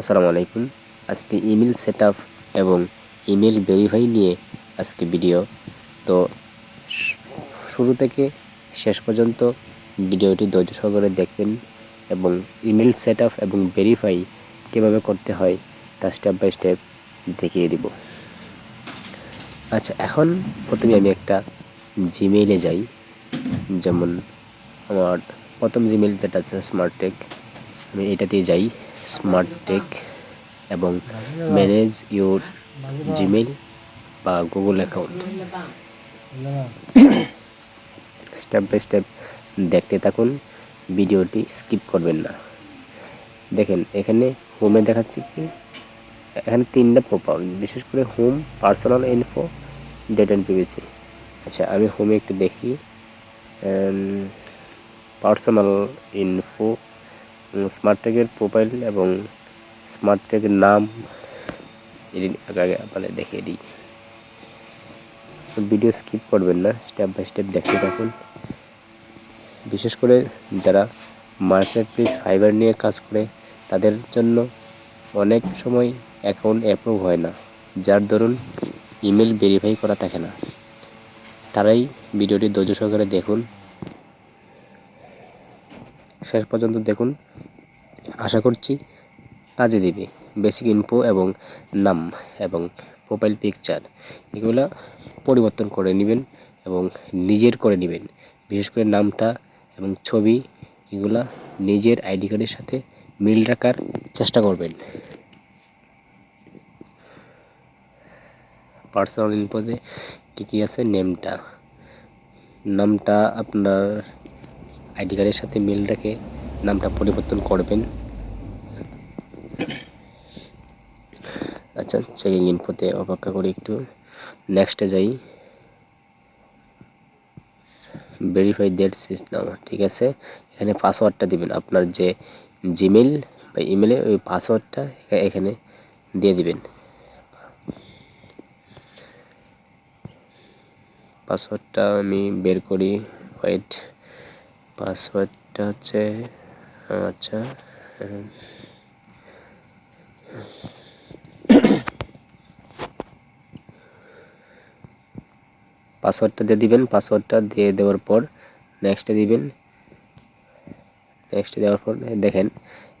আসসালামু আলাইকুম। আজকে ইমেল সেট এবং ইমেল ভেরিফাই নিয়ে আজকে ভিডিও। তো শুরু থেকে শেষ পর্যন্ত ভিডিওটি ধৈর্য সহকারে দেখবেন এবং ইমেল সেট এবং ভেরিফাই কীভাবে করতে হয় তা স্টেপ বাই স্টেপ দেখিয়ে দিব। আচ্ছা এখন প্রথমে আমি একটা জিমেইলে যাই। যেমন আমার প্রথম জিমেইল যেটা আছে স্মার্ট টেক আমি এটাতেই যাই। স্মার্ট টেক এবং ম্যানেজ ইউর জিমেইল বা Google account. Step by step দেখতে থাকুন, ভিডিওটি স্কিপ করবেন না। দেখেন, এখানে হোমে দেখাচ্ছে কি, এখানে তিনটা প্রোফাইল বিশেষ করে home personal info date and PVC আচ্ছা আমি হোমে একটু দেখি। পার্সোনাল ইনফো স্মার্ট ট্যাগের প্রোফাইল এবং স্মার্ট ট্যাগের নাম এদিন আগে আপনাদের দেখিয়ে দিই। ভিডিও স্কিপ করবেন না স্টেপ বাই স্টেপ দেখতে থাকুন। বিশেষ করে যারা মার্কেট প্লেস ফাইবার নিয়ে কাজ করে, তাদের জন্য অনেক সময় অ্যাকাউন্ট অ্যাপ্রুভ হয় না, যার দরুন ইমেল ভেরিফাই করা থাকে না। তারাই ভিডিওটি ধৈর্য সহকারে দেখুন। শেষ পর্যন্ত দেখুন। আশা করছি কাজে দিবে। বেসিক ইনফো এবং নাম এবং প্রোফাইল পিকচার এগুলো পরিবর্তন করে নেবেন এবং নিজের করে নেবেন। বিশেষ করে নামটা এবং ছবি, এগুলা নিজের আইডি কার্ডের সাথে মিল রাখার চেষ্টা করবেন। পার্সোনাল ইনফোতে কী কী আছে? নেমটা নামটা আপনার আইডি কার্ডের সাথে মিল রেখে নামটা পরিবর্তন করবেন। আচ্ছা চেকিং ইনফোতে অপেক্ষা করি একটু। নেক্সটে যাই। ভেরিফাই ডেট সিস্টেম ঠিক আছে? এখানে পাসওয়ার্ডটা দিবেন। আপনার যে জিমেল বা ইমেলের ওই পাসওয়ার্ডটা এখানে দিয়ে দিবেন। পাসওয়ার্ডটা আমি বের করি। ওয়েট পাসওয়ার্ডটা হচ্ছে আচ্ছা পাসওয়ার্ডটা দিয়ে দিবেন পাসওয়ার্ডটা দিয়ে দেওয়ার পর নেক্সটে দিবেন। নেক্সটে দেওয়ার পর, দেখেন,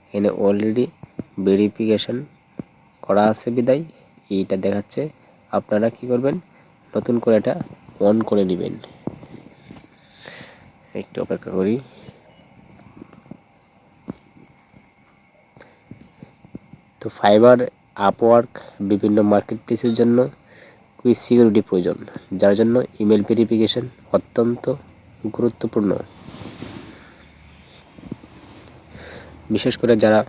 এখানে অলরেডি ভেরিফিকেশন করা আছে বিদায়। এইটা দেখাচ্ছে, আপনারা কি করবেন? নতুন করে এটা অন করে নেবেন। একটু অপেক্ষা করি। তো ফাইবার আপওয়ার্ক বিভিন্ন মার্কেট প্লেসের জন্য কুইক সিকিউরিটি প্রয়োজন, যার জন্য ইমেল ভেরিফিকেশন অত্যন্ত গুরুত্বপূর্ণ। বিশেষ করে যারা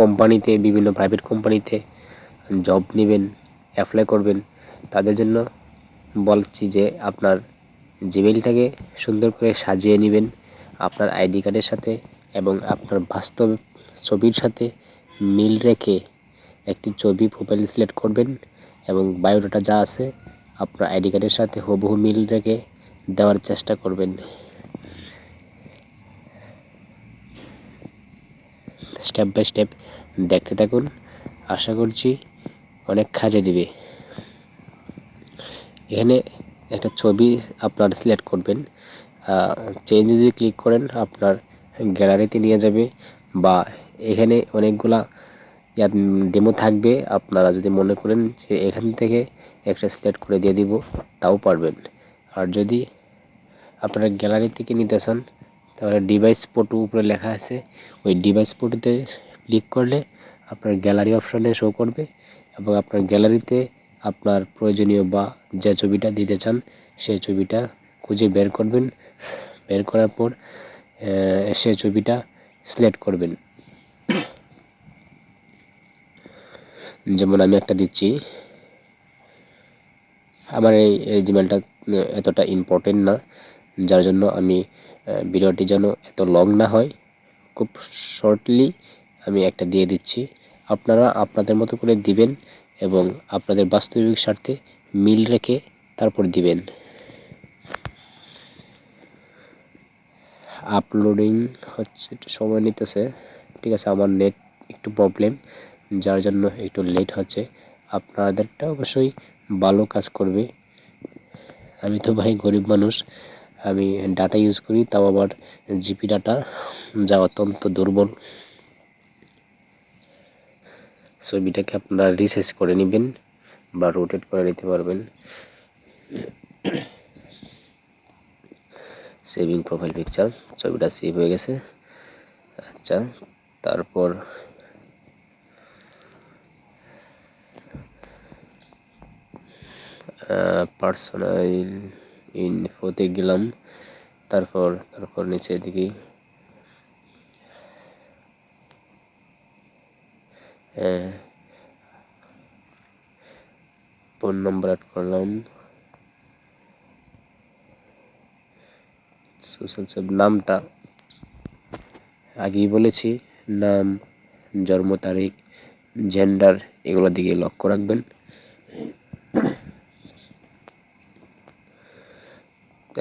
কোম্পানিতে বিভিন্ন প্রাইভেট কোম্পানিতে জব নেবেন অ্যাপ্লাই করবেন, তাদের জন্য বলছি যে আপনার জিমেইলটাকে সুন্দর করে সাজিয়ে নেবেন, আপনার আইডি কার্ডের সাথে এবং আপনার বাস্তব ছবির সাথে মিল রেখে একটি ছবি প্রোফাইল সিলেক্ট করবেন এবং বায়োডাটা যা আছে আপনার আইডি কার্ডের সাথে হুবহু মিল রেখে দেওয়ার চেষ্টা করবেন। স্টেপ বাই স্টেপ দেখতে থাকুন। আশা করছি অনেক কাজে দিবে। এখানে একটা ছবি আপনার সিলেক্ট করবেন। চেঞ্জে যদি ক্লিক করেন, আপনার গ্যালারিতে নিয়ে যাবে বা এখানে অনেকগুলা ডেমো থাকবে। আপনারা যদি মনে করেন যে এখান থেকে একটা সিলেক্ট করে দিয়ে দিব, তাও পারবেন। আর যদি আপনারা গ্যালারি থেকে নিতে চান, তাহলে ডিভাইস ফটো উপরে লেখা আছে। ওই ডিভাইস ফটোতে ক্লিক করলে আপনার গ্যালারি অপশানে শো করবে এবং আপনার গ্যালারিতে আপনার প্রয়োজনীয় বা যে ছবিটা দিতে চান সেই ছবিটা খুঁজে বের করবেন। বের করার পর সে ছবিটা সিলেক্ট করবেন। যেমন আমি একটা দিচ্ছি, আমার এই এই জিমেলটা এতটা ইম্পর্টেন্ট না। যার জন্য আমি ভিডিওটি যেন এত লং না হয়, খুব শর্টলি আমি একটা দিয়ে দিচ্ছি। আপনারা আপনাদের মতো করে দিবেন এবং আপনাদের বাস্তবিক স্বার্থে মিল রেখে তারপর দিবেন। আপলোডিং হচ্ছে, একটু সময় নিতেছে, ঠিক আছে, আমার নেট একটু প্রবলেম যার জন্য একটু লেট হচ্ছে। আপনাদেরটা অবশ্যই ভালো কাজ করবে। আমি তো ভাই গরিব মানুষ। আমি ডাটা ইউজ করি, তাও আবার জিপি ডাটা যা অত্যন্ত দুর্বল। ছবিটাকে আপনারা রিসার্চ করে নেবেন বা রোটেট করে নিতে পারবেন। সেভিং প্রোফাইল পিকচার ছবিটা সেভ হয়ে গেছে। আচ্ছা তারপর পার্সোনাল ইনফোতে গেলাম। তারপর তারপর নিচে দিকে ফোন নম্বর অ্যাড করলাম। সোশ্যাল সাব নামটা আগেই বলেছি। নাম, জন্ম তারিখ জেন্ডার এগুলোর দিকে লক্ষ্য রাখবেন।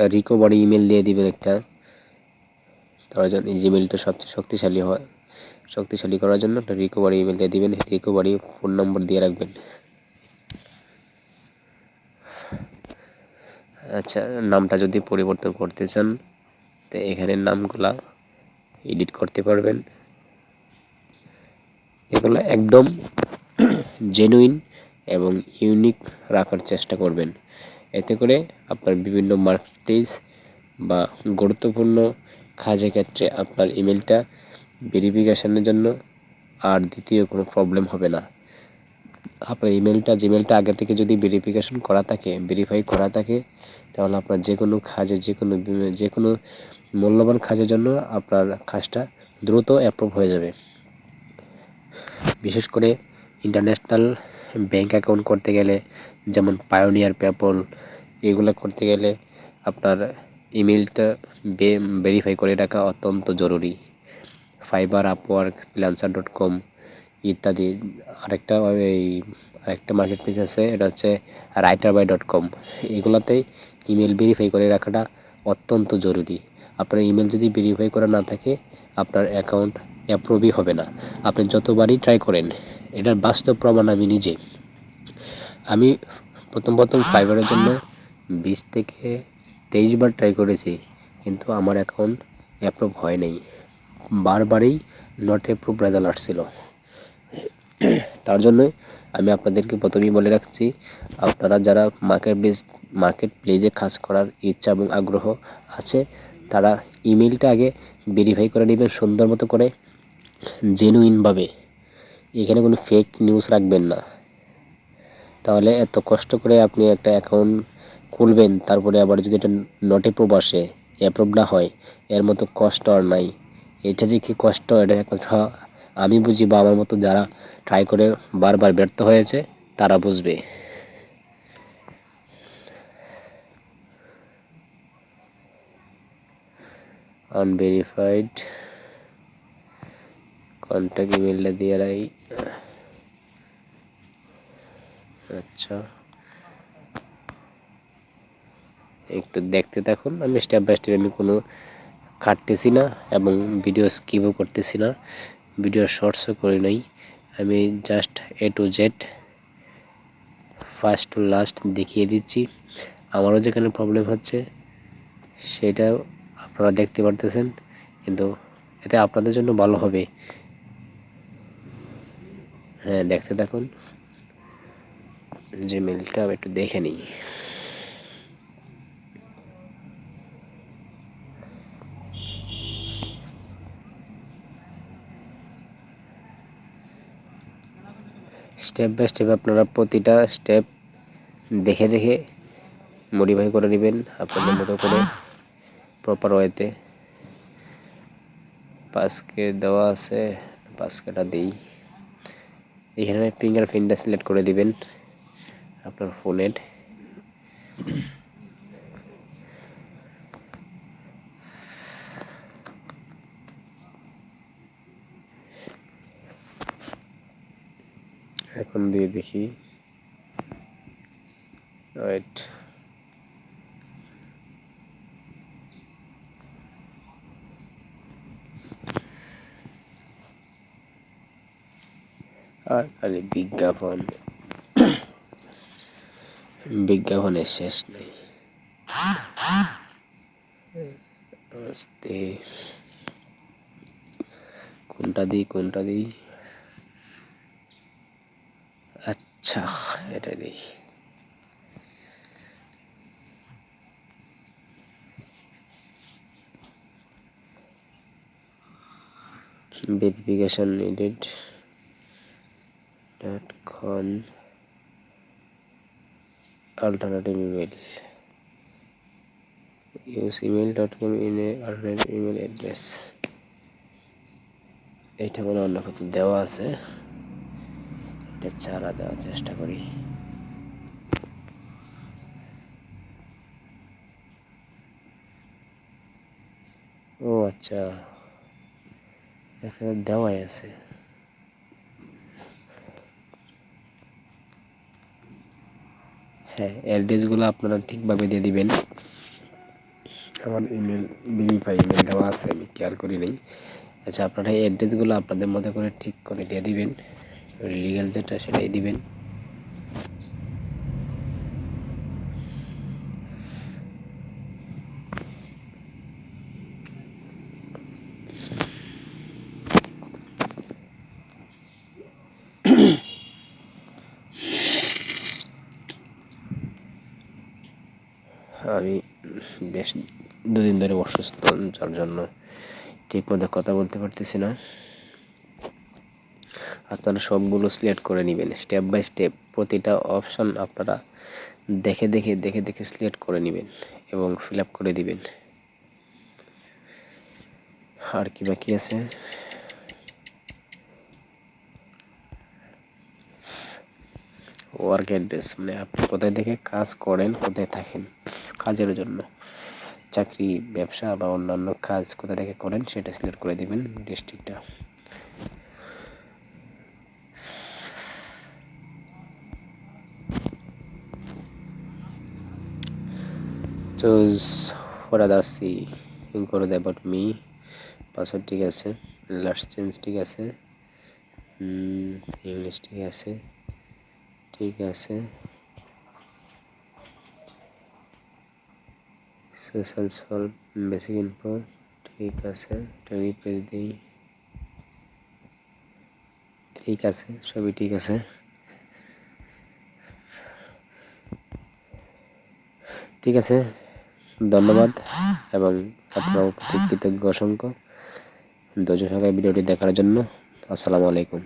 রিকভারি ইমেল দিয়ে দিবেন একটা। তার জন্য জিমেলটা সবচেয়ে শক্তিশালী হয়। শক্তিশালী করার জন্য একটা রিকভারি ইমেল দিয়ে দিবেন। রিকভারি ফোন নম্বর দিয়ে রাখবেন। আচ্ছা নামটা যদি পরিবর্তন করতে চান, তো এখানে নামগুলা এডিট করতে পারবেন। এগুলো একদম জেনুইন এবং ইউনিক রাখার চেষ্টা করবেন। এতে করে আপনার বিভিন্ন মার্কেটেজ বা গুরুত্বপূর্ণ কাজের ক্ষেত্রে আপনার ইমেলটা ভেরিফিকেশনের জন্য আর দ্বিতীয় কোনো প্রবলেম হবে না। আপনার ইমেলটা জিমেলটা আগে থেকে যদি ভেরিফিকেশন করা থাকে ভেরিফাই করা থাকে, তাহলে আপনার যে কোনো কাজে, যে কোনো যে কোনো মূল্যবান কাজের জন্য আপনার কাজটা দ্রুত অ্যাপ্রুভ হয়ে যাবে। বিশেষ করে ইন্টারন্যাশনাল ব্যাংক অ্যাকাউন্ট করতে গেলে, যেমন পায়োনিয়ার পেপল এগুলো করতে গেলে আপনার ইমেলটা ভেরিফাই করে রাখা অত্যন্ত জরুরি। Fiverr Upwork Freelancer dot com ইত্যাদি। আরেকটা এই আরেকটা মার্কেট প্লেস আছে, এটা হচ্ছে রাইটার বাই ডট কম এগুলোতেই ইমেল ভেরিফাই করে রাখাটা অত্যন্ত জরুরি। আপনার ইমেল যদি ভেরিফাই করা না থাকে, আপনার অ্যাকাউন্ট অ্যাপ্রুভই হবে না। আপনি যতবারই ট্রাই করেন এটার বাস্তব প্রমাণ আমি নিজে। আমি প্রথম প্রথম ফাইবারের জন্য বিশ থেকে তেইশ বার ট্রাই করেছি, কিন্তু আমার অ্যাকাউন্ট অ্যাপ্রুভ হয় নাই। বারবারই নট অ্যাপ্রুভ রেজাল্ট আসছিল। তার জন্যই আমি আপনাদেরকে প্রথমেই বলে রাখছি, আপনারা যারা মার্কেট প্লেস মার্কেট প্লেসে কাজ করার ইচ্ছা এবং আগ্রহ আছে, তারা ইমেলটা আগে ভেরিফাই করে নেবেন সুন্দর মতো করে জেনুইনভাবে এখানে কোনো ফেক নিউজ রাখবেন না। তাহলে এত কষ্ট করে আপনি একটা অ্যাকাউন্ট খুলবেন, তারপরে আবার যদি এটা নট অ্যাপ্রুভ আসে অ্যাপ্রুভ না হয়, এর মতো কষ্ট আর নাই। এটা যে কী কষ্ট, এটা একমাত্র আমি বুঝি বা আমার মতো যারা ট্রাই করে বারবার ব্যর্থ হয়েছে, তারা বুঝবে। আনভেরিফাইড কন্ট্যাক্ট ইমেলটা দিয়ে রাই। আচ্ছা। একটু দেখতে থাকুন, আমি স্টেপ বাই স্টেপ আমি কোনো কাটতেছি না এবং ভিডিও স্কিপও করতেছি না। ভিডিও শর্টসও করি নাই। আমি just A to Z first to last দেখিয়ে দিচ্ছি। আমারও যেখানে প্রবলেম হচ্ছে, সেটাও আপনারা দেখতে পারতেছেন। কিন্তু এতে আপনাদের জন্য ভালো হবে। হ্যাঁ দেখতে থাকুন। যে মেলটা একটু দেখে নিই। স্টেপ বাই স্টেপ আপনারা প্রতিটা স্টেপ দেখে দেখে মডিফাই করে নেবেন আপনাদের মতো করে প্রপার ওয়েতে পাঁচকে দেওয়া আছে পাঁচকেটা দিই। এখানে ফিঙ্গার প্রিন্টটা সিলেক্ট করে দিবেন আপনার ফোনের। এখন দিয়ে দেখি। ওয়েট আর খালি বিজ্ঞাপন বিজ্ঞাপনের শেষ নেই। কোনটা দিই কোনটা দিই? আচ্ছা এটা দিই। Verification needed dot com alternative email use email.com in a alternative email address এইটা মনে অন্য কোথাও দেওয়া আছে এটা ছাড়া দেওয়ার চেষ্টা করি ও আচ্ছা এখানে দেওয়াই আছে হ্যাঁ অ্যাড্রেসগুলো আপনারা ঠিকভাবে দিয়ে দিবেন। আমার ইমেল ভেরিফাই ইমেল দেওয়া আছে, আমি কেয়ার করি নেই। আচ্ছা আপনারা এই অ্যাড্রেসগুলো আপনাদের মতো করে ঠিক করে দিয়ে দিবেন। লিগ্যাল যেটা সেটাই দিবেন আমি বেশ দুদিন ধরে অসুস্থ, যার জন্য ঠিক মতো কথা বলতে পারতেছি না। আপনারা সবগুলো সিলেক্ট করে নেবেন। স্টেপ বাই স্টেপ প্রতিটা অপশন আপনারা দেখে দেখে দেখে দেখে সিলেক্ট করে নেবেন এবং ফিল আপ করে দিবেন। আর কি বাকি আছে? ওয়ার্ক অ্যাড্রেস মানে আপনি কোথায় থেকে কাজ করেন, কোথায় থাকেন, কাজের জন্য। চাকরি, ব্যবসা বা অন্যান্য কাজ কোথা থেকে করেন সেটা সিলেক্ট করে দিবেন ডিস্ট্রিক্টটা। চুজ ফর আদার সি করে দেয় অ্যাবাউট মি পাসওয়ার্ড ঠিক আছে। লাস্ট চেঞ্জ ঠিক আছে। ইংলিশ ঠিক আছে। ঠিক আছে। সোশ্যাল সলভ বেসিক ইনফো ঠিক আছে রিপ্লেস দিই। ঠিক আছে, সবই ঠিক আছে। ঠিক আছে, ধন্যবাদ, এবং আপনার প্রতি কৃতজ্ঞ অসংখ্য। ধৈর্য সহকারে ভিডিওটি দেখার জন্য, আসসালামু আলাইকুম।